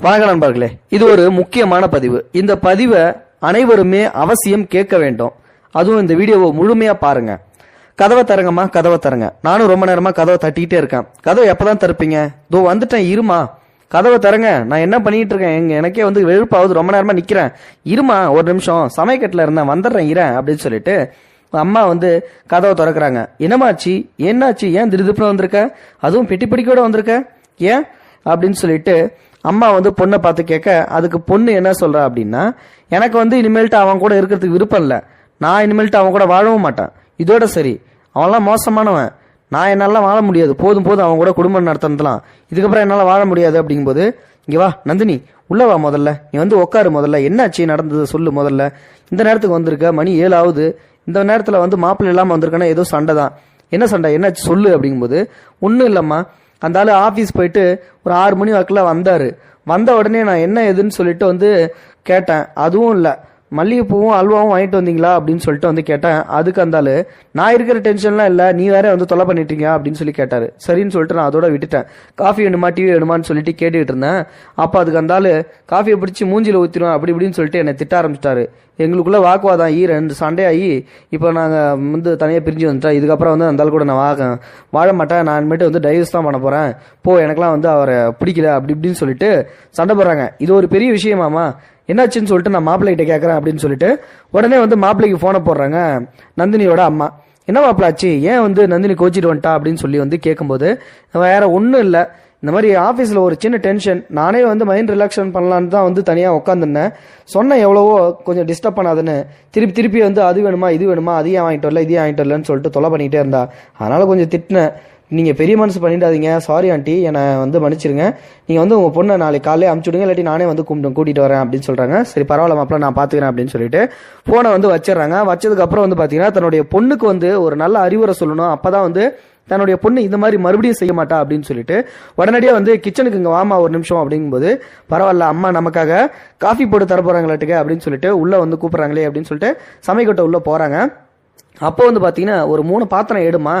வணக்கம் நண்பர்களே இது ஒரு முக்கியமான பதிவு. இந்த பதிவை அனைவருமே அவசியம் கேட்க வேண்டும். அதுவும் இந்த வீடியோவை முழுமையா பாருங்க. கதவை தரங்கம்மா கதவை தரங்க. நானும் ரொம்ப நேரமா கதவை தட்டிக்கிட்டே இருக்கேன். கதவை எப்பதான் தருப்பீங்க தோ வந்துட்டேன் இருமா. கதவை தரங்க. நான் என்ன பண்ணிட்டு இருக்கேன்? எங்க எனக்கே வந்து வெறுப்பாவது ரொம்ப நேரமா நிக்கிறேன். இருமா ஒரு நிமிஷம். சமயக்கட்டில் இருந்தேன். வந்துடுறேன் இரேன் அப்படின்னு சொல்லிட்டு அம்மா வந்து கதவை திறக்கிறாங்க. என்னமாச்சு? என்னாச்சு? ஏன் திருதிப்புல வந்திருக்க? அதுவும் பெட்டி பிடிக்கோட வந்திருக்க? ஏன்? அப்படின்னு சொல்லிட்டு அம்மா வந்து பொண்ணை பார்த்து கேட்க அதுக்கு பொண்ணு என்ன சொல்கிறா அப்படின்னா எனக்கு வந்து இனிமேல்ட்டு அவன் கூட இருக்கிறதுக்கு விருப்பம் இல்லை. நான் இனிமேல்ட்டு அவன் கூட வாழவும் மாட்டேன். இதோட சரி. அவன்லாம் மோசமானவன். நான் என்னால் வாழ முடியாது. போதும் போதும். அவன் கூட குடும்பம் நடத்தினதுலாம் இதுக்கப்புறம் என்னால் வாழ முடியாது. அப்படிங்கும்போது இங்கே வா நந்தினி உள்ளே வா முதல்ல. நீ வந்து உட்காரு முதல்ல. என்னாச்சு நடந்தது சொல்லு முதல்ல. இந்த நேரத்துக்கு வந்திருக்க. மணி ஏழு ஆகுது இந்த நேரத்தில் வந்து மாப்பிள்ளை இல்லாமல் வந்திருக்கேன்னா ஏதோ சண்டை தான் என்ன சண்டை? என்னாச்சு சொல்லு? அப்படிங்கும்போது ஒன்றும் இல்லைம்மா. அந்த ஆள் ஆஃபீஸ் போயிட்டு ஒரு ஆறு மணி வாக்கில் வந்தார். வந்த உடனே நான் என்ன ஏதுன்னு சொல்லிட்டு வந்து கேட்டேன். அதுவும் இல்லை. மல்லிகைப்பூவும் அல்வாவும் வாங்கிட்டு வந்தீங்களா அப்படின்னு சொல்லிட்டு வந்து கேட்டேன். அதுக்கு அந்தாலு நான் இருக்கிற டென்ஷன்லாம் இல்லை நீ வேற வந்து தொலை பண்ணிட்டீங்க அப்படின்னு சொல்லி கேட்டாரு. சரின்னு சொல்லிட்டு நான் அதோட விட்டுட்டேன். காஃபி வேணுமா டிவி வேணுமான்னு சொல்லிட்டு கேட்டுக்கிட்டு இருந்தேன். அப்போ அதுக்கு அந்தாலு காஃபியை பிடிச்சி மூஞ்சில ஊற்றிடுவேன் அப்படி இப்படின்னு சொல்லிட்டு என்னை திட்ட ஆரம்பிச்சிட்டாரு. எங்களுக்குள்ள வாக்குவாதம் ஈ ரெண்டு சண்டையாகி இப்போ நாங்கள் வந்து தனியாக பிரிஞ்சு வந்துட்டோம். இதுக்கப்புறம் வந்து அந்தாலும் கூட நான் வாக வாழ மாட்டேன். நான் இனிமேட்டு வந்து டைவர்ஸ் தான் பண்ண போகிறேன் போ எனக்கெல்லாம் வந்து அவரை பிடிக்கல அப்படி இப்படின்னு சொல்லிட்டு சண்டை போடுறாங்க. இது ஒரு பெரிய விஷயமாமா என்னாச்சுன்னு சொல்லிட்டு நான் மாப்பிள்ளைகிட்ட கேட்குறேன் அப்படின்னு சொல்லிட்டு உடனே வந்து மாப்பிள்ளைக்கு ஃபோனை போடுறாங்க. நந்தினியோட அம்மா. என்ன மாப்பிள்ள ஆச்சு? ஏன் வந்து நந்தினி கோச்சிட்டு வந்துட்டா அப்படின்னு சொல்லி வந்து கேட்கும்போது வேற ஒன்றும் இல்லை. இந்த மாதிரி ஆஃபீஸில் ஒரு சின்ன டென்ஷன் நானே வந்து மைண்ட் ரிலாக்ஷன் பண்ணலான்னு தான் வந்து தனியாக உட்காந்துருந்தேன் சொன்னேன் எவ்வளவோ கொஞ்சம் டிஸ்டர்ப் பண்ணாதுன்னு. திருப்பி திருப்பி வந்து அது வேணுமா இது வேணுமா அதையும் வாங்கிட்டு வரல இதையும் வாங்கிட்டு வரலன்னு சொல்லிட்டு தொலை பண்ணிகிட்டே இருந்தா. அதனால் கொஞ்சம் திட்டினேன். நீங்கள் பெரிய மனசு பண்ணிடாதீங்க. சாரி ஆண்டி என்னை வந்து மன்னிச்சிருங்க. நீங்கள் வந்து உங்கள் பொண்ணை நாளைக்கு காலையில் அமுச்சு விடுங்க இல்லாட்டி நானே வந்து கூப்பிட்டு கூட்டிகிட்டு வரேன் அப்படின்னு சொல்கிறாங்க சரி பரவாயில்ல மாப்பிள்ள நான் பார்த்துக்கிறேன் அப்படின்னு சொல்லிட்டு ஃபோனை வந்து வச்சிடுறாங்க. வச்சதுக்கப்புறம் வந்து பார்த்தீங்கன்னா தன்னுடைய பொண்ணுக்கு வந்து ஒரு நல்ல அறிவுரை சொல்லணும். அப்போ தான் வந்து தன்னுடைய பொண்ணு இந்த மாதிரி மறுபடியும் செய்ய மாட்டா அப்படின்னு சொல்லிட்டு உடனடியாக வந்து கிச்சனுக்கு இங்கே வாமா ஒரு நிமிஷம் அப்படிங்கும்போது பரவாயில்ல அம்மா நமக்காக காஃபி போட்டு தரப்போகிறாங்களாட்டுக்க அப்படின்னு சொல்லிட்டு உள்ளே வந்து கூப்பிட்றாங்களே அப்படின்னு சொல்லிட்டு சமைக்கட்டை உள்ளே போகிறாங்க அப்போ வந்து பார்த்தீங்கன்னா ஒரு மூணு பாத்திரம் எடுமா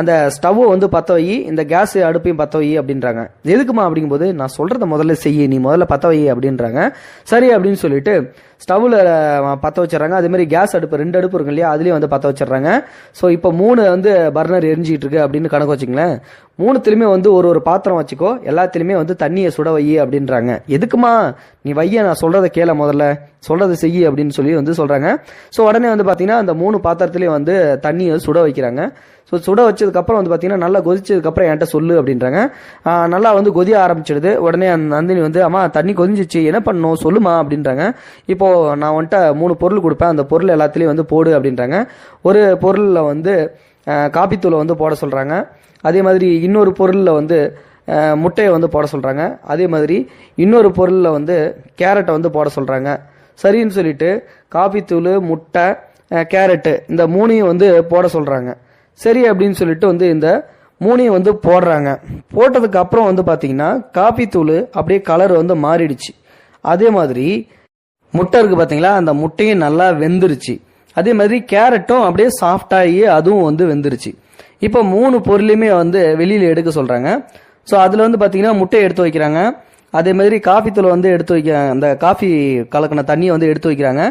அந்த ஸ்டவ்வை வந்து பற்ற வை இந்த கேஸ் அடுப்பையும் பற்ற வை அப்படின்றாங்க. எதுக்குமா அப்படிங்கும்போது நான் சொல்கிறத முதல்ல செய்ய நீ முதல்ல பற்ற வை அப்படின்றாங்க. சரி அப்படின்னு சொல்லிட்டு ஸ்டவ்வில் பற்ற வச்சிடுறாங்க. அதே மாதிரி கேஸ் அடுப்பு ரெண்டு அடுப்பு இருக்கு இல்லையா அதுலேயும் வந்து பற்ற வச்சிடுறாங்க. ஸோ இப்போ மூணு வந்து பர்னர் எரிஞ்சிட்டு இருக்கு அப்படின்னு கணக்கு வச்சுங்களேன் மூணுத்துலையுமே வந்து ஒரு ஒரு பாத்திரம் வச்சுக்கோ எல்லாத்துலேயுமே வந்து தண்ணியை சுட வை அப்படின்றாங்க. எதுக்குமா? நீ வைய நான் சொல்கிறத கேள முதல்ல. சொல்கிறத செய்யி அப்படின்னு சொல்லி வந்து சொல்கிறாங்க ஸோ உடனே வந்து பார்த்தீங்கன்னா அந்த மூணு பாத்திரத்துலேயும் வந்து தண்ணியை சுட வைக்கிறாங்க. ஸோ சுட வச்சதுக்கப்புறம் வந்து பார்த்தீங்கன்னா நல்லா கொதிச்சதுக்கப்புறம் என்கிட்ட சொல்லு அப்படின்றாங்க. நல்லா வந்து கொதிய ஆரம்பிச்சிடுது. உடனே அந்த நந்தினி வந்து அம்மா தண்ணி கொதிஞ்சிச்சு. என்ன பண்ணணும்? சொல்லுமா? அப்படின்றாங்க. இப்போ நான் வந்துட்டு மூணு பொருள் கொடுப்பேன். அந்த பொருள் எல்லாத்துலேயும் வந்து போடு அப்படின்றாங்க. ஒரு பொருளில் வந்து காப்பித்தூளை வந்து போட சொல்கிறாங்க அதே மாதிரி இன்னொரு பொருளில் வந்து முட்டையை வந்து போட சொல்கிறாங்க அதே மாதிரி இன்னொரு பொருளில் வந்து கேரட்டை வந்து போட சொல்கிறாங்க சரின்னு சொல்லிட்டு காப்பித்தூள் முட்டை கேரட்டு இந்த மூணையும் வந்து போட சொல்கிறாங்க சரி அப்படின்னு சொல்லிட்டு வந்து இந்த மூணையும் வந்து போடுறாங்க. போட்டதுக்கு அப்புறம் வந்து பார்த்தீங்கன்னா காப்பித்தூள் அப்படியே கலர் வந்து மாறிடுச்சு. அதே மாதிரி முட்டை இருக்கு பார்த்தீங்களா அந்த முட்டையும் நல்லா வெந்துருச்சு. அதே மாதிரி கேரட்டும் அப்படியே சாஃப்டாகி அதுவும் வந்து வெந்துருச்சு. இப்போ மூணு பொருளையுமே வந்து வெளியில் எடுக்க சொல்கிறாங்க ஸோ அதில் வந்து பார்த்தீங்கன்னா முட்டையை எடுத்து வைக்கிறாங்க. அதே மாதிரி காஃபி தூளை வந்து எடுத்து வைக்க அந்த காஃபி கலக்கின தண்ணியை வந்து எடுத்து வைக்கிறாங்க.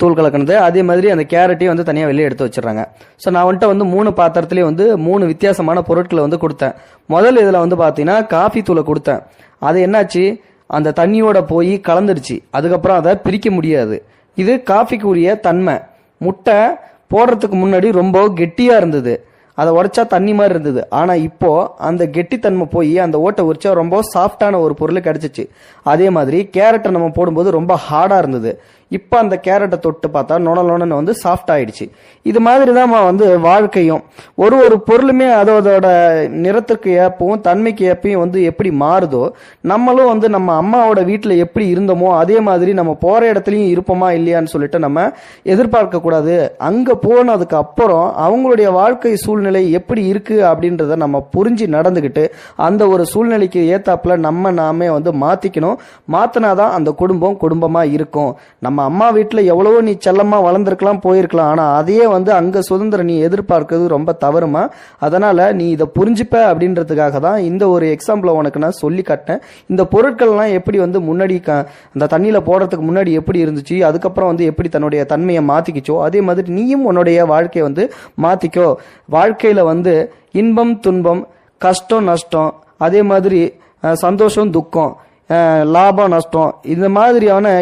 தூள் கலக்கினது. அதே மாதிரி அந்த கேரட்டையும் வந்து தனியாக வெளியே எடுத்து வச்சிடுறாங்க. ஸோ நான் வந்துட்டு வந்து மூணு பாத்திரத்துலேயும் வந்து மூணு வித்தியாசமான பொருட்களை வந்து கொடுத்தேன். முதல் இதில் வந்து பார்த்தீங்கன்னா காஃபி தூளை கொடுத்தேன். அது என்னாச்சு? அந்த தண்ணியோட போய் கலந்துருச்சு. அதுக்கப்புறம் அதை பிரிக்க முடியாது. இது காஃபிக்கு உரிய தன்மை. முட்டை போடுறதுக்கு முன்னாடி ரொம்ப கெட்டியாக இருந்தது. அதை உடைச்சா தண்ணி மாதிரி இருந்தது. ஆனால் இப்போ அந்த கெட்டித்தன்மை போய் அந்த ஓட்டை உரிச்சா ரொம்ப சாஃப்டான ஒரு பொருள் கிடைச்சிச்சு. அதே மாதிரி கேரட்டை நம்ம போடும்போது ரொம்ப ஹார்டாக இருந்தது. இப்போ அந்த கேரட்டை தொட்டு பார்த்தா நொட வந்து சாஃப்ட் ஆயிடுச்சு. இது மாதிரி தான் வந்து வாழ்க்கையும். ஒரு ஒரு பொருளுமே அதோட நிறத்திற்கு ஏப்பவும் தன்மைக்கு ஏப்பையும் வந்து எப்படி மாறுதோ நம்மளும் வந்து நம்ம அம்மாவோட வீட்டில் எப்படி இருந்தோமோ அதே மாதிரி நம்ம போகிற இடத்துலையும் இருப்போமா இல்லையான்னு சொல்லிட்டு நம்ம எதிர்பார்க்க கூடாது அங்கே போனதுக்கு அப்புறம் அவங்களுடைய வாழ்க்கை சூழ்நிலை எப்படி இருக்கு அப்படின்றத நம்ம புரிஞ்சு நடந்துக்கிட்டு அந்த ஒரு சூழ்நிலைக்கு ஏத்தாப்புல நம்ம நாமே வந்து மாத்திக்கணும். மாத்தினாதான் அந்த குடும்பம் குடும்பமா இருக்கும். நம்ம அம்மா வீட்டில் எவ்வளவோ நீ செல்லமா வளர்ந்துருக்கலாம் போயிருக்கலாம். ஆனால் அதையே வந்து அங்கே சுதந்திரம் நீ எதிர்பார்க்கிறது ரொம்ப தவறுமா? அதனால் நீ இதை புரிஞ்சுப்ப அப்படின்றதுக்காக தான் இந்த ஒரு எக்ஸாம்பிளை உனக்கு நான் சொல்லி காட்டினேன். இந்த பொருட்கள்லாம் எப்படி வந்து முன்னாடி க அந்த தண்ணியில் போடுறதுக்கு முன்னாடி எப்படி இருந்துச்சு? அதுக்கப்புறம் வந்து எப்படி தன்னுடைய தன்மையை மாற்றிக்கிச்சோ அதே மாதிரி நீயும் உன்னுடைய வாழ்க்கையை வந்து மாற்றிக்கோ வாழ்க்கையில் வந்து இன்பம் துன்பம் கஷ்டம் நஷ்டம் அதே மாதிரி சந்தோஷம் துக்கம் லாபம் நஷ்டம் இந்த மாதிரியான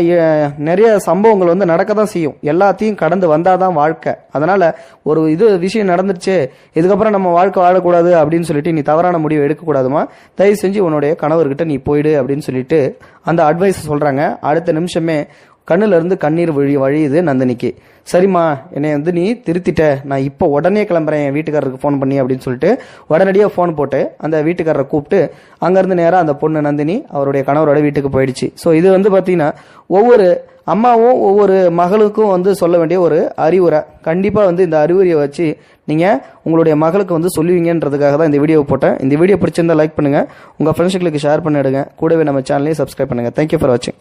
நிறைய சம்பவங்கள் வந்து நடக்க தான் செய்யும். எல்லாத்தையும் கடந்து வந்தால் தான் வாழ்க்கை. அதனால் ஒரு இது விஷயம் நடந்துருச்சு இதுக்கப்புறம் நம்ம வாழ்க்கை வாழக்கூடாது அப்படின்னு சொல்லிட்டு நீ தவறான முடிவு எடுக்கக்கூடாதுமா. தயவு செஞ்சு உன்னுடைய கணவர்கிட்ட நீ போயிடு அப்படின்னு சொல்லிட்டு அந்த அட்வைஸ் சொல்கிறாங்க அடுத்த நிமிஷமே கண்ணுல இருந்து கண்ணீர் வழி வழியுது நந்தினிக்கு. சரிம்மா என்னை வந்து நீ திருத்திட்ட. நான் இப்போ உடனே கிளம்புறேன் என் வீட்டுக்காரருக்கு ஃபோன் பண்ணி அப்படின்னு சொல்லிட்டு உடனடியாக ஃபோன் போட்டு அந்த வீட்டுக்காரரை கூப்பிட்டு அங்கேருந்து நேராக அந்த பொண்ணு நந்தினி அவருடைய கணவரோட வீட்டுக்கு போயிடுச்சு. ஸோ இது வந்து பார்த்தீங்கன்னா ஒவ்வொரு அம்மாவும் ஒவ்வொரு மகளுக்கும் வந்து சொல்ல வேண்டிய ஒரு அறிவுரை. கண்டிப்பாக வந்து இந்த அறிவுரையை வச்சு நீங்கள் உங்களுடைய மகளுக்கு வந்து சொல்லுவீங்கன்றதுக்காக தான் இந்த வீடியோ போட்டேன். இந்த வீடியோ பிடிச்சிருந்தா லைக் பண்ணுங்கள் உங்கள் ஃப்ரெண்ட்ஸுகளுக்கு ஷேர் பண்ணிடுங்க. கூடவே நம்ம சேனலையும் சப்ஸ்கிரைப் பண்ணுங்கள் தேங்க்யூ ஃபார் வாட்சிங்